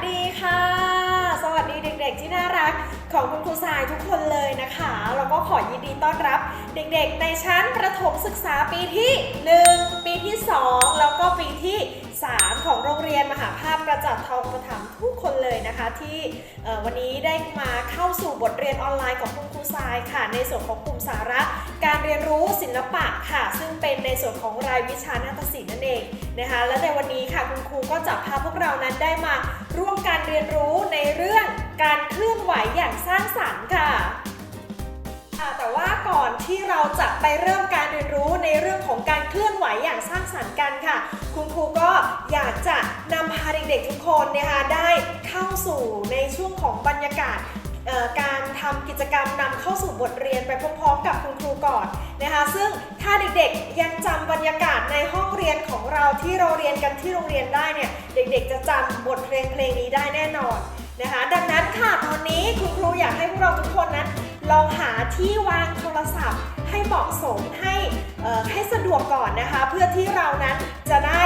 สวัสดีค่ะ สวัสดีเด็กๆที่น่ารักของคุณครูสายทุกคนเลยนะคะแล้วก็ขอยินดีต้อนรับเด็กๆ ในชั้นประถมศึกษาปีที่ 1 ปีที่ 2 แล้วก็ปีที่ 3 ของโรงเรียนมหาภาพกระจัดทองประถมทุกคนเลยนะคะ ที่วันนี้ได้มาเข้าสู่บทเรียนออนไลน์ของคุณครูทรายค่ะ ในส่วนของกลุ่มสาระ การเรียนรู้ศิลปะค่ะ ซึ่งเป็นในส่วนของรายวิชานาฏศิลป์นั่นเองนะคะ และในวันนี้ค่ะคุณครูก็จะพาพวกเรานั้นได้มาร่วมการเรียนรู้ในเรื่องการเคลื่อนไหวอย่างสร้างสรรค์ค่ะแต่ว่าก่อนที่เราจะไปเริ่มการเรียนรู้ในเรื่องของการเคลื่อนไหวอย่างสร้างสรรค์กันค่ะ คุณครูก็อยากจะนำพาเด็กๆทุกคนนะคะได้เข้าสู่ในช่วงของบรรยากาศการทำกิจกรรมนำเข้าสู่บทเรียนไปพร้อมๆ กับคุณครูก่อนนะคะ ซึ่งถ้าเด็กๆยังจำบรรยากาศในห้องเรียนของเราที่เราเรียนกันที่โรงเรียนได้เนี่ยเด็กๆ จะจำบทเพลงเพลงนี้ได้แน่นอนนะคะ ดังนั้นค่ะตอนนี้คุณครูอยากให้พวกเราทุกคนนั้นลองหาที่วางโทรศัพท์ ให้เหมาะสมให้ให้ สะดวกก่อนนะคะ เพื่อที่เรานั้นจะได้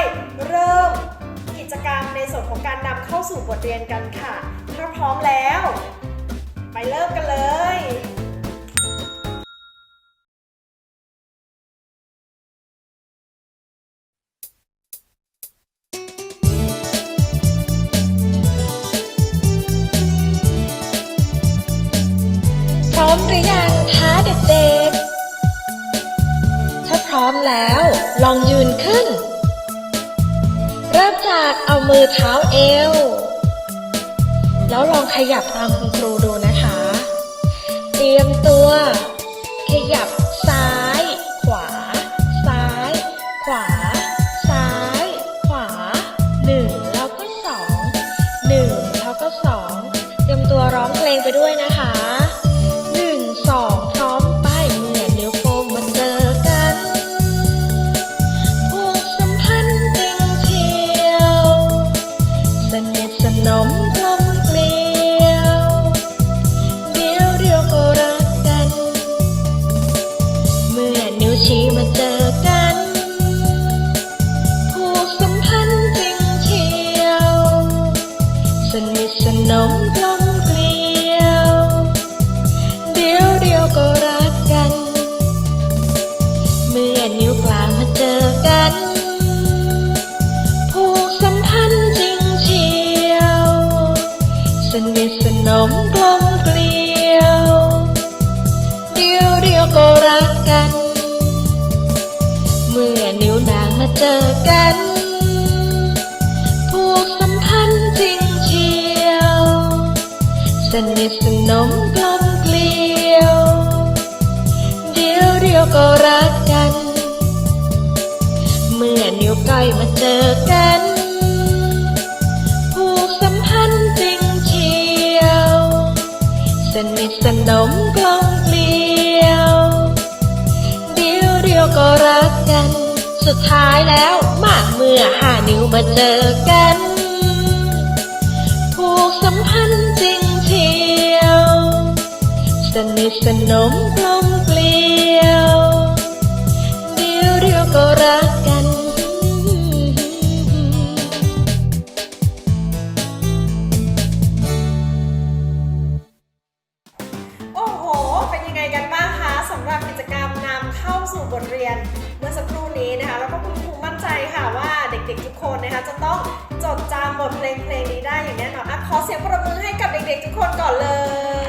เริ่มกิจกรรมในส่วนของการนำเข้าสู่บทเรียนกันค่ะ ถ้าพร้อมแล้ว ไปเริ่มกันเลยพร้อมหรือยังคะเด็ก ร้อมแล้ว ลองยืนขึ้น เริ่มจากเอามือเท้าเอว แล้วลองขยับตามคุณครูดูนะคะ เตรียมตัว ขยับ นิ สนิทสนมกลมเกลียว เดียวเดียวก็รักกัน สุดท้ายแล้วมาเมื่อห้านิ้วมาเจอกัน ผูกสัมพันธ์จริงเชียวสนิทสนมกลมเกลียว เดียวเดียวก็รัก ด็กๆทุกคนก่อนเลย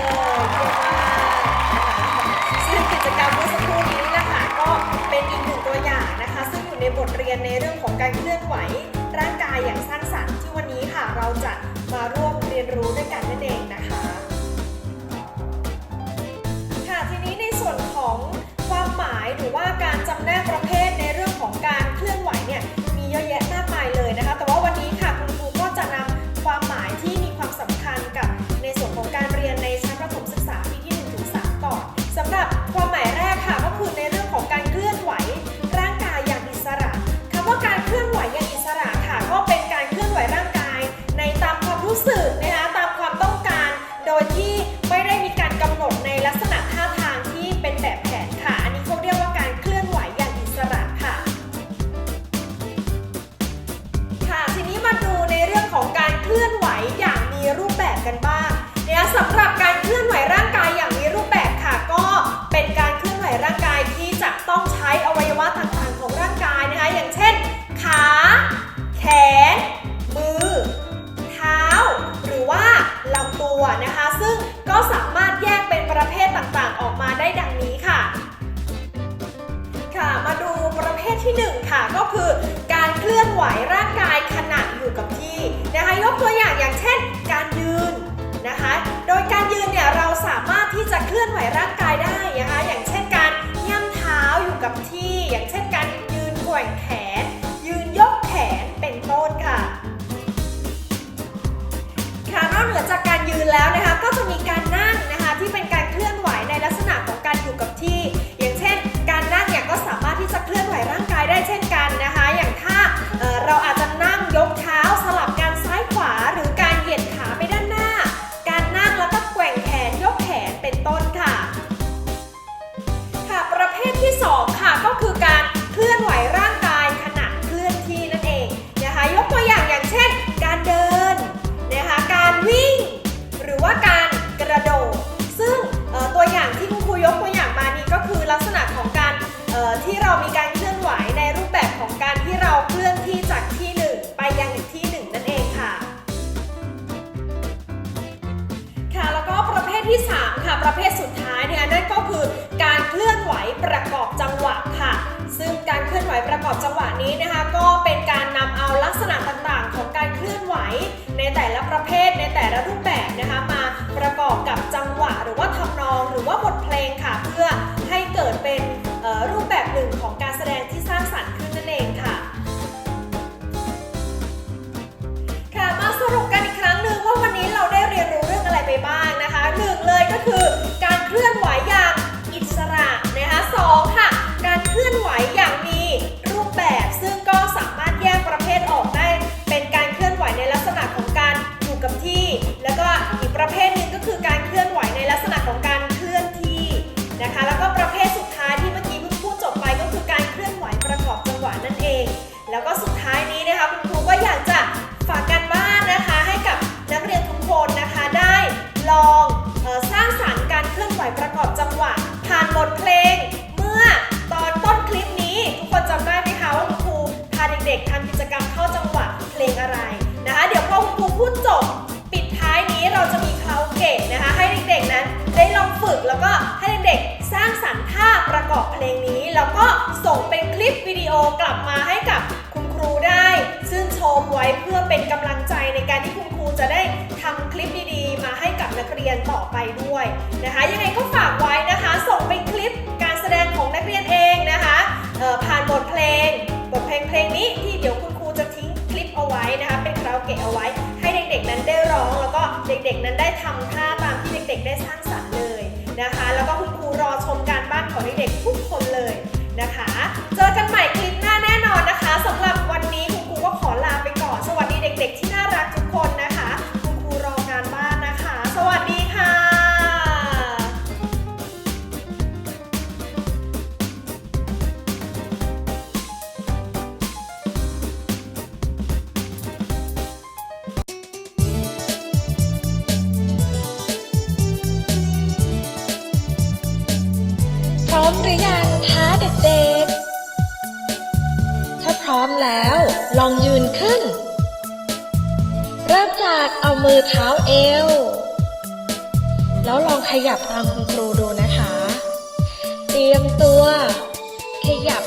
ซึ่งกิจกรรมเมื่อสักครู่นี้นะคะก็เป็นอีกหนึ่งตัวอย่างนะคะ ซึ่งอยู่ในบทเรียนในเรื่องของการเคลื่อนไหว ร่างกายอย่างสร้างสรรค์ที่วันนี้ค่ะ เราจะมาร่วมเรียนรู้ด้วยกันนั่นเองนะคะค่ะทีนี้ในส่วนของความหมายหรือว่าการ ก็คือการเคลื่อนไหวร่างกาย ที่ 3 ค่ะ ประเภทสุดท้ายเนี่ยนั่นก็คือการเคลื่อนไหวประกอบจังหวะค่ะ ซึ่งการเคลื่อนไหวประกอบจังหวะนี้นะคะ ก็เป็นการนำเอาลักษณะต่างๆ ของการเคลื่อนไหวในแต่ละประเภทในแต่ละรูปแบบนะคะ มาประกอบกับจังหวะ หรือว่าทำนองหรือว่าบทเพลงค่ะ เพื่อให้เกิดเป็นรูปแบบหนึ่งของการ ประเภทึกแล้วก็ให้เด็กๆสร้างสรรค์ท่าประกอบเพลงนี้ แล้วก็ส่งเป็นคลิปวิดีโอกลับมาให้กับคุณครูได้ซึ่งชมไว้เพื่อเป็นกำลังใจในการที่คุณครูจะได้ทำคลิปดีๆ มาให้กับนักเรียนต่อไปด้วยนะคะ ยังไงก็ฝากไว้นะคะ ส่งเป็นคลิปการแสดงของนักเรียนเองนะคะผ่านบทเพลงบทเพลงเพลงนี้ที่เดี๋ยวคุณครูจะทิ้งคลิปเอาไว้นะคะ เป็นคาราโอเกะเอาไว้ ให้เด็กๆนั้นได้ร้อง แล้วก็เด็กๆนั้นได้ทำท่าตามที่เด็กๆ ได้สร้างสรรค์เลย นะคะ แล้วก็คุณ มหรือยังคะเด็กๆ ถ้าพร้อมแล้วลองยืนขึ้น เริ่มจากเอามือเท้าเอว แล้วลองขยับตามคุณครูดูนะคะ เตรียมตัว ขยับ